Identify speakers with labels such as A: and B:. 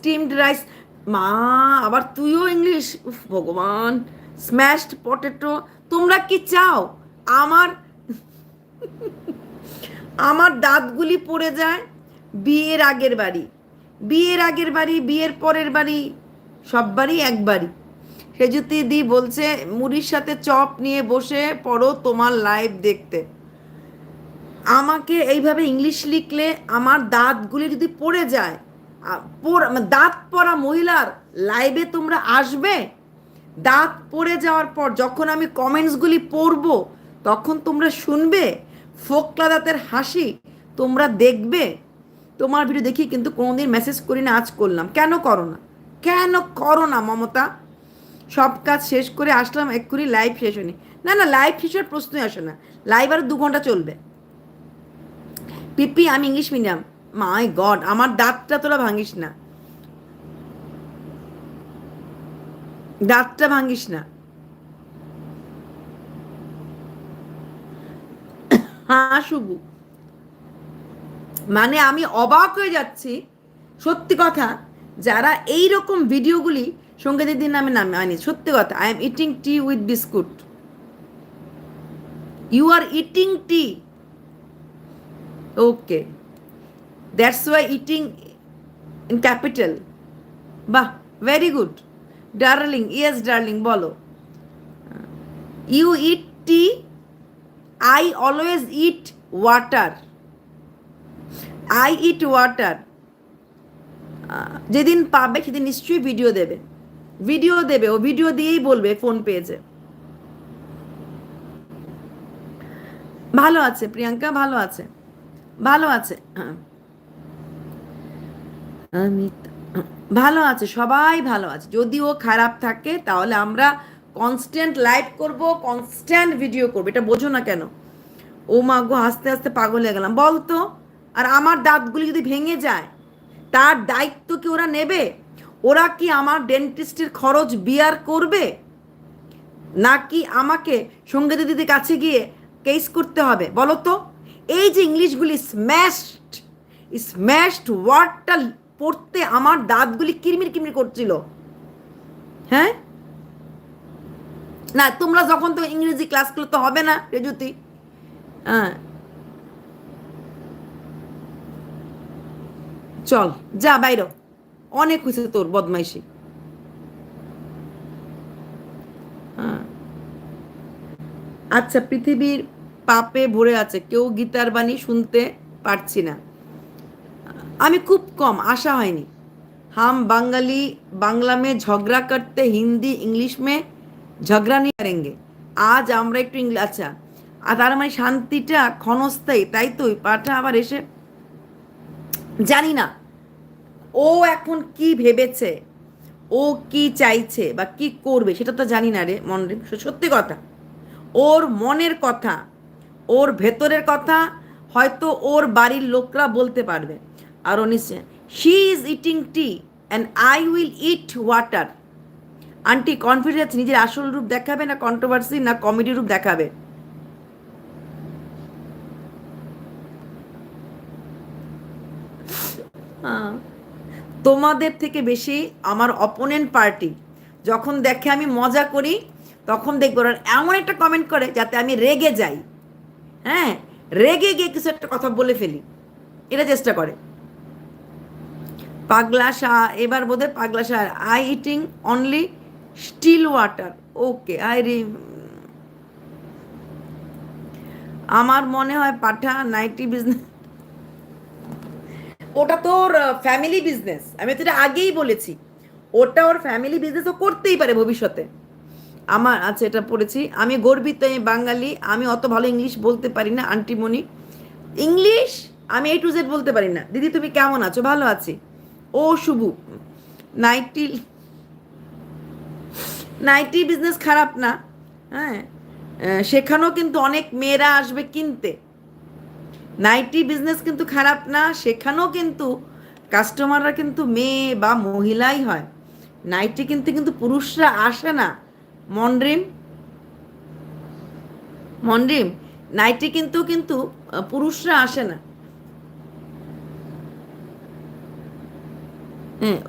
A: Steamed rice মা, আবার তুইও ইংলিশ ভগবান। স্ম্যাশড পটেটো তোমরা কি চাও? আমার আমার দাঁতগুলি পড়ে যায়। বিয়ের আগের বাড়ি। বিয়ের আগের বাড়ি, বিয়ের পরের বাড়ি। সব বাড়ি একবারই সেজুতি দি বলছে, মুড়ির সাথে চপ নিয়ে বসে পড়ো তোমার লাইভ দেখতে। আমাকে এইভাবে ইংলিশ লিখলে আমার দাঁতগুলি যদি পড়ে যায় দাঁত পরা মহিলার লাইভে তোমরা আসবে। দাঁত পড়ে যাওয়ার পর যখন আমি কমেন্টসগুলি পড়ব, তখন তোমরা শুনবে ফোকলা দাঁতের হাসি তোমরা দেখবে। তোমার ভিডিও দেখি কিন্তু কোনোদিন মেসেজ করি না, আজ করলাম। কেন করো না? কেন করো না, মমতা? সব কাজ শেষ করে আসলাম, এক্ষুনি লাইভ শেষ হয়নি। না না লাইভ শেষের প্রশ্নই আসে না। লাইভ আর দু ঘণ্টা চলবে। পিপি, আমি ইংলিশ মিডিয়াম মাই গড আমার দাঁতটা তোরা ভাঙিস না। দাঁতটা ভাঙিস না। হ্যাঁ শুভু। মানে আমি অবাক হয়ে যাচ্ছি, সত্যি কথা, যারা এই রকম ভিডিওগুলি সঙ্গে দিদির নামে নামে আনি, সত্যি কথা I am eating tea with biscuit you are eating tea okay that's why eating in capital বাহ very good darling yes darling বলো you eat tea I always eat water I eat water যেদিন পাবে, সেদিন নিশ্চয়ই video দেবে। Video দেবে, ও video দিয়েই বলবে ফোন পেয়েছে। ভালো আছে, প্রিয়াঙ্কা, ভালো আছে। ভালো আছে। হ্যাঁ। আমি ভালো আছে, সবাই ভালো আছে। যদি ও খারাপ থাকে, তাহলে আমরা কনস্ট্যান্ট লাইভ করব কনস্ট্যান্ট ভিডিও করব। এটা বোঝো না কেন? ও মা গো আস্তে আস্তে পাগল হয়ে গেলাম। বলতো আর আমার দাঁতগুলি যদি ভেঙে যায়, তার দায়িত্ব কি ওরা নেবে? ওরা কি আমার ডেন্টিস্টের খরচ বিয়ার করবে? নাকি আমাকে সংগীত দিদির কাছে গিয়ে কেস করতে হবে? বলো তো। এই যে ইংলিশগুলি স্ম্যাশড স্ম্যাশড ওয়ার্ডটা পড়তে আমার দাঁতগুলি কিরমির কিরমির করছিল। হ্যাঁ? না, তোমরা যখন তো ইংরেজি ক্লাসগুলো তো হবে না, রেজুতি। হ্যাঁ। চল, যা বাইর। অনেক হয়েছে তোর বদমাইশি। হ্যাঁ। আচ্ছা পৃথিবীর পাপে ভরে আছে। কেউ গীতার বাণী শুনতে পারছি না। আমি খুব কম, আশা হয়নি। হাম বাঙালি, বাংলা মে ঝগড়া করতে, হিন্দি, ইংলিশ মে ঝগড়া নিয়ে করেঙ্গে। আজ আমরা একটু ইংলিশ আচ্ছা আর তার মানে শান্তিটা ক্ষণস্থায়ী, তাই তো? পাঠা আবার এসে জানি না। ও এখন কি ভেবেছে? ও কি চাইছে বা কি করবে সেটা তো জানি না রে, মন সত্যি কথা। ওর মনের কথা, ওর ভেতরের কথা হয়তো ওর বাড়ির লোকরা বলতে পারবে। আর ও নিশ্চয় she is eating tea and I will eat water aunty confidence নিজের আসল রূপ দেখাবে না কন্ট্রোভার্সি না কমেডি রূপ দেখাবে। তোমাদের থেকে বেশি আমার অপোনেন্ট পার্টি যখন দেখে আমি মজা করি, তখন দেখব এমন একটা কমেন্ট করে যাতে আমি রেগে যাই। হ্যাঁ রেগে গিয়ে কিছু একটা কথা বলে ফেলি। এটা চেষ্টা করে। পাগলা শাহ এবার বোধ হয় পাগলা Shah I eating only still water okay I রি আমার মনে হয় পাঠা নাইটি বিজনেস ওটা তোর ফ্যামিলি বিজনেস আমি তো এটা আগেই বলেছি। ওটা ওর ফ্যামিলি বিজনেস ও করতেই পারে ভবিষ্যতে। আমার আচ্ছা এটা পড়েছি। আমি গর্বিত আমি বাঙালি। আমি অত ভালো ইংলিশ বলতে পারি না, আন্টিমণি। ইংলিশ আমি এ টু জেড বলতে পারি না। দিদি, তুমি কেমন আছো? ভালো আছি। ও শুভু নাইটি নাইটি বিজনেস খারাপ না হ্যাঁ? সেখানেও কিন্তু অনেক মেয়েরা আসবে কিনতে। নাইটি বিজনেস কিন্তু খারাপ না, সেখানেও কিন্তু কাস্টমাররা কিন্তু মেয়ে বা মহিলাই হয়। নাইটি কিন্তু কিন্তু পুরুষরা আসে না। মনড্রিম মনড্রিম নাইটি কিন্তু কিন্তু পুরুষরা আসে না। হ্যাঁ